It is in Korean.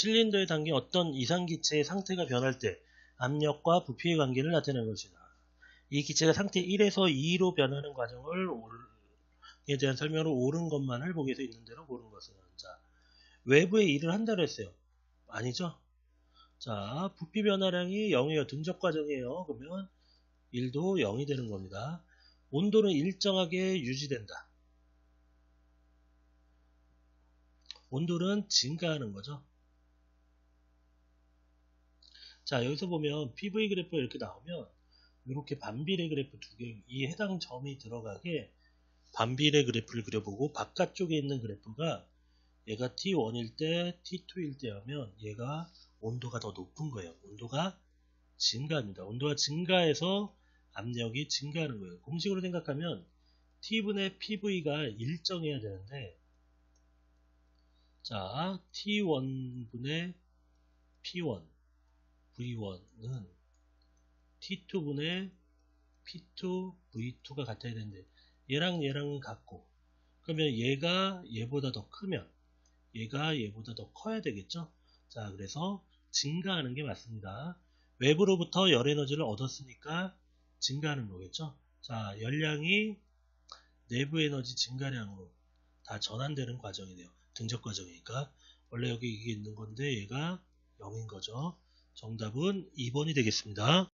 실린더에 담긴 어떤 이상 기체의 상태가 변할 때 압력과 부피의 관계를 나타내는 것이다. 이 기체가 상태 1에서 2로 변하는 과정을 에 대한 설명을 옳은 것만을 보기 위해서 있는 대로 고른 것은 자 외부에 일을 한다고 했어요. 아니죠? 자 부피 변화량이 0이에요. 등적 과정이에요. 그러면 1도 0이 되는 겁니다. 온도는 일정하게 유지된다. 온도는 증가하는 거죠. 자 여기서 보면 PV 그래프 이렇게 나오면 이렇게 반비례 그래프 두 개, 이 해당 점이 들어가게 반비례 그래프를 그려보고 바깥쪽에 있는 그래프가 얘가 T1일 때, T2일 때 하면 얘가 온도가 더 높은 거예요. 온도가 증가합니다. 온도가 증가해서 압력이 증가하는 거예요. 공식으로 생각하면 T분의 PV가 일정해야 되는데 자, T1분의 P1, V1은 T2분의 P2, V2가 같아야 되는데 얘랑 얘랑은 같고 그러면 얘가 얘보다 더 크면 얘가 얘보다 더 커야 되겠죠? 자, 그래서 증가하는 게 맞습니다. 외부로부터 열 에너지를 얻었으니까 증가하는 거겠죠? 자, 열량이 내부 에너지 증가량으로 다 전환되는 과정이네요. 등적 과정이니까. 원래 여기 이게 있는 건데 얘가 0인 거죠. 정답은 2번이 되겠습니다.